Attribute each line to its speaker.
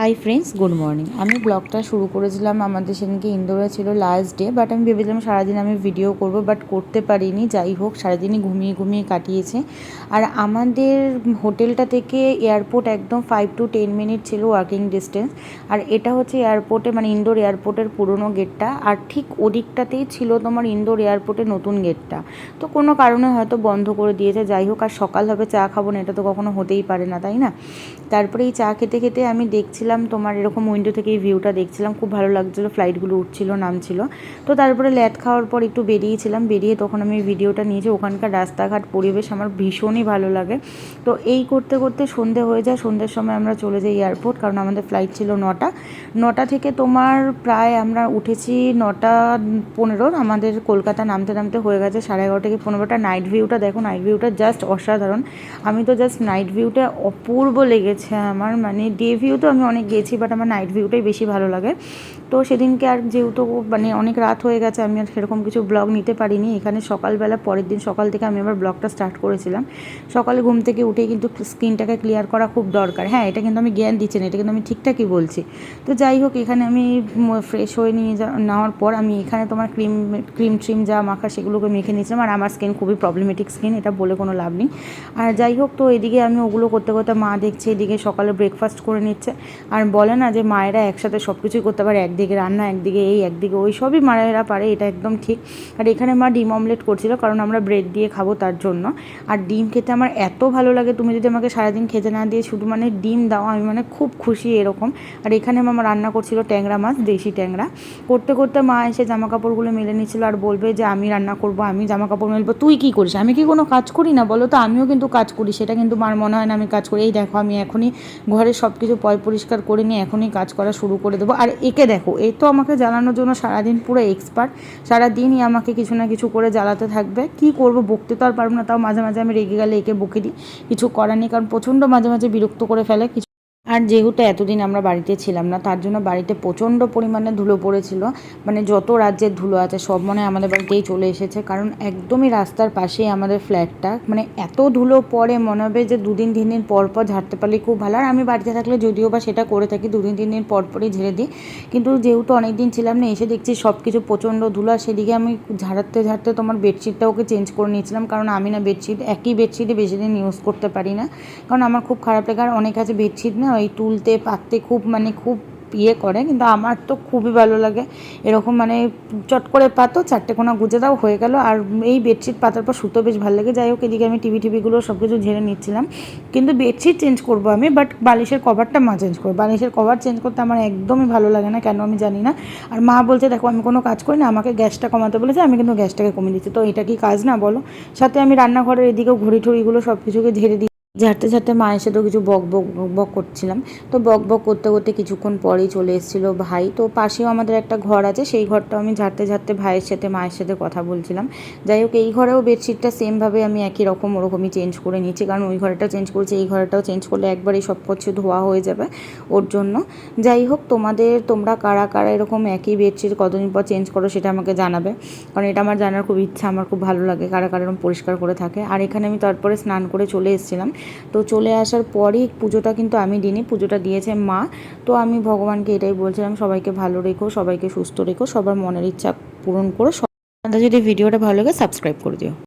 Speaker 1: Hi friends good morning আমি ব্লগটা শুরু করেছিলাম আমাদের সেদিনকে ইন্দোরে ছিল লাস্ট ডে বাট আমি ভেবেছিলাম সারাদিন আমি ভিডিও করব বাট করতে পারিনি। যাই হোক, সারাদিনই ঘুমিয়ে ঘুমিয়ে কাটিয়েছে। আর আমাদের হোটেলটা থেকে এয়ারপোর্ট একদম ফাইভ টু টেন মিনিট ছিল ওয়ার্কিং ডিস্টেন্স আর এটা হচ্ছে এয়ারপোর্টে মানে ইন্দোর এয়ারপোর্টের পুরনো গেটটা আর ঠিক ওদিকটাতেই ছিল তোমার ইন্দোর এয়ারপোর্টের নতুন গেটটা তো কোনো কারণে হয়তো বন্ধ করে দিয়েছে। যাই হোক, আর সকাল হবে, চা খাব না, এটা তো কখনো হতেই পারে না, তাই না? তারপরে এই চা খেতে খেতে আমি দেখছিলাম তোমার এরকম উইন্ডো থেকে এই ভিউটা দেখছিলাম, খুব ভালো লাগছিল ফ্লাইটগুলো উঠছিল, নামছিল। তো তারপরে ল্যাদ খাওয়ার পর একটু বেরিয়েছিলাম, বেরিয়ে তখন আমি ভিডিওটা নিয়েছি, ওখানকার রাস্তাঘাট, পরিবেশ আমার ভীষণই ভালো লাগে। তো এই করতে করতে সন্ধে হয়ে যায়, সন্ধ্যের সময় আমরা চলে যাই এয়ারপোর্ট কারণ আমাদের ফ্লাইট ছিল নটা। নটা থেকে তোমার প্রায় আমরা উঠেছি নটা পনেরো, আমাদের কলকাতা নামতে নামতে হয়ে গেছে সাড়ে এগারো থেকে পনেরোটা। নাইট ভিউটা দেখো নাইট ভিউটা জাস্ট অসাধারণ। আমি তো জাস্ট নাইট ভিউটা অপূর্ব লেগেছে আমার মানে ডে ভিউ তো আমি অনেক গেছি বাট আমার নাইট ভিউটাই বেশি ভালো লাগে। তো সেদিনকে আর যেহেতু মানে অনেক রাত হয়ে গেছে, আমি আর সেরকম কিছু ব্লগ নিতে পারিনি। এখানে সকালবেলা পরের দিন সকাল থেকে আমি আবার ব্লগটা স্টার্ট করেছিলাম। সকালে ঘুম থেকে উঠেই কিন্তু স্কিনটাকে ক্লিয়ার করা খুব দরকার। হ্যাঁ এটা কিন্তু আমি জ্ঞান দিচ্ছি না, এটা কিন্তু আমি ঠিকঠাকই বলছি। তো যাই হোক, এখানে আমি ফ্রেশ হয়ে নিয়ে নেওয়ার পর আমি এখানে তোমার ক্রিম ক্রিম ট্রিম যা মাখা সেগুলোকে মেখে নিয়েছিলাম। আর আমার স্কিন খুবই প্রবলেমেটিক স্কিন এটা বলে কোনো লাভ নেই। আর যাই হোক, তো এদিকে আমি ওগুলো করতে করতে মা দেখছে, এদিকে সকালে ব্রেকফাস্ট করে নিচ্ছে। আর বলে না যে মায়েরা একসাথে সব কিছুই করতে পারে একদিকে রান্না, একদিকে এই, একদিকে ওই, সবই মায়েরা পারে, এটা একদম ঠিক। আর এখানে মা ডিম অমলেট করছিল, কারণ আমরা ব্রেড দিয়ে খাব তার জন্য। আর ডিম খেতে আমার এত ভালো লাগে, তুমি যদি আমাকে সারাদিন খেতে না দিয়ে শুধু মানে ডিম দাও, আমি মানে খুব খুশি এরকম। আর এখানে মামা রান্না করছিল ট্যাংরা মাছ, দেশি ট্যাংরা। করতে করতে মা এসে জামা কাপড়গুলো মেলে নিচ্ছিল আর বলবে যে, আমি রান্না করব, আমি জামা কাপড় মেলবো, তুই কী করিস? আমি কি কোনো কাজ করি না বলো তো? আমিও কিন্তু কাজ করি, সেটা কিন্তু মার মনে হয় না আমি কাজ করি। এই দেখো, আমি এখনই ঘরের সব কিছু পয় পরিষ্কার করে নিয়ে এখনই কাজ করা শুরু করে দেবো। আর একে দেখো এই তো আমাকে জ্বালানোর জন্য সারাদিন পুরো এক্সপার্ট সারাদিনই আমাকে কিছু না কিছু করে জ্বালাতে থাকবে। কি করব? বকতে তো আর পারব না, তাও মাঝে মাঝে আমি রেগে গেলে একে বকে দিই। কিছু করার নেই, কারণ প্রচণ্ড মাঝে মাঝে বিরক্ত করে ফেলে। কিছু আর যেহেতু এতদিন আমরা বাড়িতে ছিলাম না, তার জন্য বাড়িতে প্রচণ্ড পরিমাণে ধুলো পড়েছিল। মানে যত রাজ্যের ধুলো আছে, সব মনে হয় আমাদের বাড়িতেই চলে এসেছে। কারণ একদমই রাস্তার পাশেই আমাদের ফ্ল্যাটটা। মানে এত ধুলো পরে মনে হবে যে দুদিন, তিন দিন পর পর ঝাড়তে পারলে খুব ভালো। আর আমি বাড়িতে থাকলে যদিও বা সেটা করে থাকি, দুদিন, তিন দিন পর পরই ঝেড়ে দিই। কিন্তু যেহেতু অনেক দিন ছিলাম না, এসে দেখছি সব কিছু প্রচণ্ড ধুলো। আর সেদিকে আমি ঝাড়াতে, ঝাড়তে তোমার বেডশিটটা ওকে চেঞ্জ করে নিয়েছিলাম। কারণ আমি না বেডশিট, একই বেডশিটে বেশি দিন ইউজ করতে পারি না। কারণ আমার খুব খারাপ লাগে। আর অনেক আছে বেডশিট না ওই তুলতে, পাততে খুব মানে খুব ইয়ে করে, কিন্তু আমার তো খুবই ভালো লাগে। এরকম মানে চট করে পাতো, চারটে কোনা গুজে দাও, হয়ে গেল। আর এই বেডশিট পাতার পর সুতো বেশ ভালো লাগে। যাই হোক, এদিকে আমি টিভি টিভিগুলো সব কিছু ঝেড়ে নিচ্ছিলাম। কিন্তু বেডশিট চেঞ্জ করব আমি বাট বালিশের কভারটা মা চেঞ্জ করব। বালিশের কভার চেঞ্জ করতে আমার একদমই ভালো লাগে না, কেন আমি জানি না। আর মা বলছে, দেখো, আমি কোনো কাজ করি না, আমাকে গ্যাসটা কমাতে বলেছে, আমি কিন্তু গ্যাসটাকে কমিয়ে দিচ্ছি। তো এটা কি কাজ না বলো? সাথে আমি রান্নাঘরের এদিকেও ঘড়ি ঠড়িগুলো সব কিছুকে ঝেড়ে দিই ঝাড়তে ঝাড়তে মায়ের সাথেও কিছু বক বক বক করছিলাম। তো বক বক করতে করতে কিছুক্ষণ পরেই চলে এসেছিল ভাই। তো পাশেও আমাদের একটা ঘর আছে, সেই ঘরটাও আমি ঝাড়তে ঝাড়তে ভাইয়ের সাথে, মায়ের সাথে কথা বলছিলাম। যাই হোক, এই ঘরেও বেডশিটটা সেমভাবে আমি একই রকম, ওরকমই চেঞ্জ করে নিয়েছি। কারণ ওই ঘরটা চেঞ্জ করেছি, এই ঘরটাও চেঞ্জ করলে একবারই সব কিছু ধোয়া হয়ে যাবে ওর জন্য। যাই হোক, তোমাদের, তোমরা কারা কারা এরকম একই বেডশিট কতদিন পর চেঞ্জ করো সেটা আমাকে জানাবে। কারণ এটা আমার জানার খুব ইচ্ছা, আমার খুব ভালো লাগে, কারা কারা এরকম পরিষ্কার করে থাকে। আর এখানে আমি তারপরে স্নান করে চলে এসেছিলাম। তো চলে আসার পরই পুজোটা কিন্তু আমি দিনই পুজোটা দিয়েছে মা। তো আমি ভগবানকে এটাই বলছিলাম, সবাইকে ভালো রেখো, সবাইকে সুস্থ রেখো, সবার মনের ইচ্ছা পূরণ করো যদি ভিডিওটা ভালো লাগে সাবস্ক্রাইব করে দিও।